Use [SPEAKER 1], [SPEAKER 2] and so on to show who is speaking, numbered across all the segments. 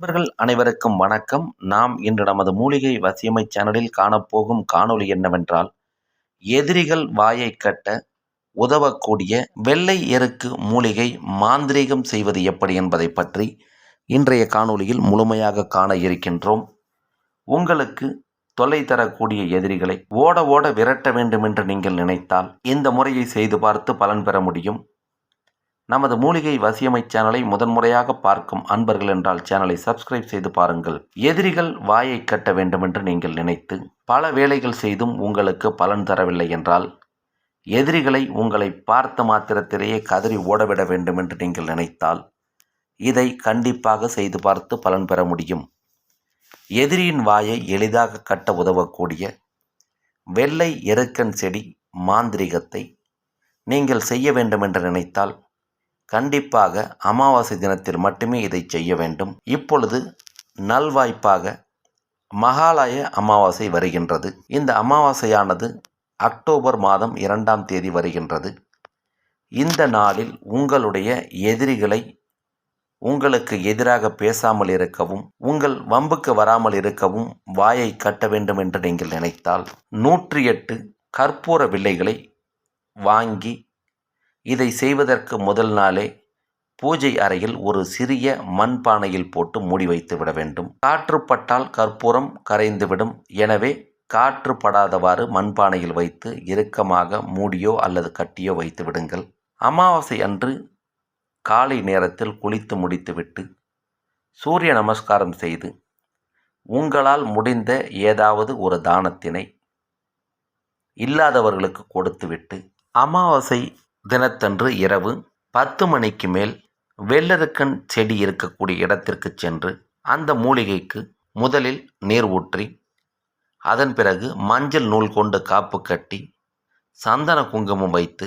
[SPEAKER 1] நண்பர்கள் அனைவருக்கும் வணக்கம். நாம் இன்று நமது மூலிகை வசியமை சேனலில் காணப்போகும் காணொளி என்னவென்றால் எதிரிகள் வாயை கட்ட உதவக்கூடிய வெள்ளை எருக்கு மூலிகை மாந்திரீகம் செய்வது எப்படி என்பதை பற்றி இன்றைய காணொலியில் முழுமையாக காண இருக்கின்றோம். உங்களுக்கு தொல்லை தரக்கூடிய எதிரிகளை ஓட ஓட விரட்ட வேண்டும் என்று நீங்கள் நினைத்தால் இந்த முறையை செய்து பார்த்து பலன் பெற முடியும். நமது மூலிகை வசியமை சேனலை முதன்முறையாக பார்க்கும் அன்பர்கள் என்றால் சேனலை சப்ஸ்கிரைப் செய்து பாருங்கள். எதிரிகள் வாயை கட்ட வேண்டுமென்று நீங்கள் நினைத்து பல வேலைகள் செய்தும் உங்களுக்கு பலன் தரவில்லை என்றால் எதிரிகளை உங்களை பார்த்த மாத்திரத்திலேயே கதறி ஓடவிட வேண்டும் என்று நீங்கள் நினைத்தால் இதை கண்டிப்பாக செய்து பார்த்து பலன் பெற முடியும். எதிரியின் வாயை எளிதாக கட்ட உதவக்கூடிய வெள்ளை எருக்கன் செடி மாந்திரிகத்தை நீங்கள் செய்ய வேண்டும் என்று நினைத்தால் கண்டிப்பாக அமாவாசை தினத்தில் மட்டுமே இதை செய்ய வேண்டும். இப்பொழுது நல்வாய்ப்பாக மகாலய அமாவாசை வருகின்றது. இந்த அமாவாசையானது அக்டோபர் மாதம் இரண்டாம் தேதி வருகின்றது. இந்த நாளில் உங்களுடைய எதிரிகளை உங்களுக்கு எதிராக பேசாமல் இருக்கவும் உங்கள் வம்புக்கு வராமல் இருக்கவும் வாயை கட்ட வேண்டும் என்று நீங்கள் நினைத்தால் நூற்றி எட்டு கற்பூர வில்லைகளை வாங்கி இதை செய்வதற்கு முதல் நாளே பூஜை அறையில் ஒரு சிறிய மண்பானையில் போட்டு மூடி வைத்து விட வேண்டும். காற்று பட்டால் கற்பூரம் கரைந்துவிடும் எனவே காற்று படாதவாறு மண்பானையில் வைத்து இறுக்கமாக மூடியோ அல்லது கட்டியோ வைத்து விடுங்கள். அமாவாசை அன்று காலை நேரத்தில் குளித்து முடித்துவிட்டு சூரிய நமஸ்காரம் செய்து உங்களால் முடிந்த ஏதாவது ஒரு தானத்தினை இல்லாதவர்களுக்கு கொடுத்துவிட்டு அமாவாசை தினத்தன்று இரவு பத்து மணிக்கு மேல் வெள்ளருக்கன் செடி இருக்கக்கூடிய இடத்திற்கு சென்று அந்த மூலிகைக்கு முதலில் நீர் ஊற்றி அதன் பிறகு மஞ்சள் நூல் கொண்டு காப்பு கட்டி சந்தன குங்குமம் வைத்து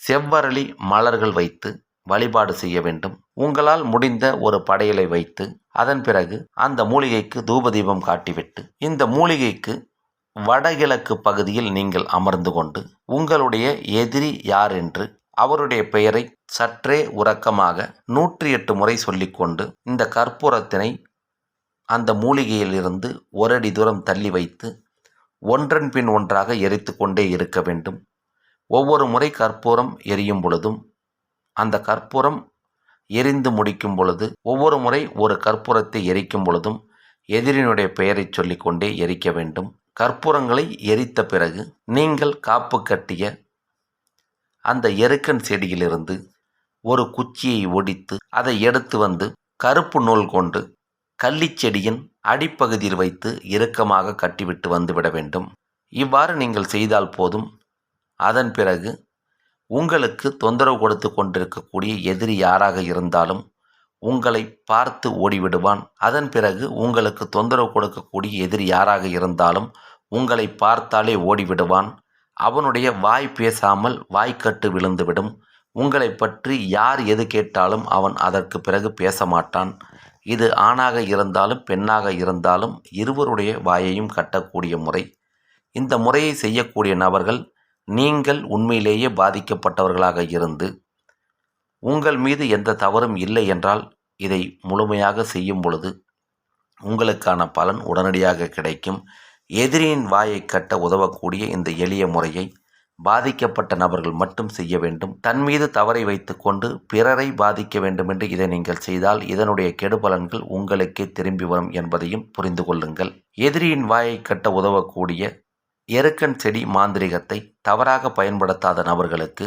[SPEAKER 1] செவ்வரளி மலர்கள் வைத்து வழிபாடு செய்ய வேண்டும். உங்களால் முடிந்த ஒரு படையலை வைத்து அதன் பிறகு அந்த மூலிகைக்கு தூபதீபம் காட்டிவிட்டு இந்த மூலிகைக்கு வடகிழக்கு பகுதியில் நீங்கள் அமர்ந்து கொண்டு உங்களுடைய எதிரி யார் என்று அவருடைய பெயரை சற்றே உறக்கமாக நூற்றி எட்டு முறை சொல்லிக்கொண்டு இந்த கற்பூரத்தினை அந்த மூலிகையிலிருந்து ஒரு அடி தூரம் தள்ளி வைத்து ஒன்றன் பின் ஒன்றாக எரித்து கொண்டே இருக்க வேண்டும். ஒவ்வொரு முறை கற்பூரம் எரியும் பொழுதும் அந்த கற்பூரம் எரிந்து முடிக்கும் பொழுது ஒவ்வொரு முறை ஒரு கற்பூரத்தை எரிக்கும் பொழுதும் எதிரினுடைய பெயரை சொல்லிக்கொண்டே எரிக்க வேண்டும். கற்பூரங்களை எரித்த பிறகு நீங்கள் காப்பு கட்டிய அந்த எருக்கன் செடியிலிருந்து ஒரு குச்சியை ஒடித்து அதை எடுத்து வந்து கருப்பு நூல் கொண்டு கள்ளிச்செடியின் அடிப்பகுதியில் வைத்து இறுக்கமாக கட்டிவிட்டு வந்துவிட வேண்டும். இவ்வாறு நீங்கள் செய்தால் போதும். அதன் பிறகு உங்களுக்கு தொந்தரவு கொடுத்து கொண்டிருக்கக்கூடிய எதிரி யாராக இருந்தாலும் உங்களை பார்த்து ஓடிவிடுவான். அதன் பிறகு உங்களுக்கு தொந்தரவு கொடுக்கக்கூடிய எதிரி யாராக இருந்தாலும் உங்களை பார்த்தாலே ஓடிவிடுவான். அவனுடைய வாய் பேசாமல் வாய்க்கட்டு விழுந்துவிடும். உங்களை பற்றி யார் எது கேட்டாலும் அவன் அதற்கு பிறகு பேச மாட்டான் இது ஆணாக இருந்தாலும் பெண்ணாக இருந்தாலும் இருவருடைய வாயையும் கட்டக்கூடிய முறை. இந்த முறையை செய்யக்கூடிய நபர்கள் நீங்கள் உண்மையிலேயே பாதிக்கப்பட்டவர்களாக இருந்து உங்கள் மீது எந்த தவறும் இல்லை என்றால் இதை முழுமையாக செய்யும் பொழுது உங்களுக்கான பலன் உடனடியாக கிடைக்கும். எதிரியின் வாயை கட்ட உதவக்கூடிய இந்த எளிய முறையை பாதிக்கப்பட்ட நபர்கள் மட்டும் செய்ய வேண்டும். தன் மீது தவறை வைத்துக்கொண்டு பிறரை பாதிக்க வேண்டுமென்று இதை நீங்கள் செய்தால் இதனுடைய கெடுபலன்கள் உங்களுக்கே திரும்பி வரும் என்பதையும் புரிந்து கொள்ளுங்கள். எதிரியின் வாயை கட்ட உதவக்கூடிய எருக்கன் செடி மாந்திரிகத்தை தவறாக பயன்படுத்தாத நபர்களுக்கு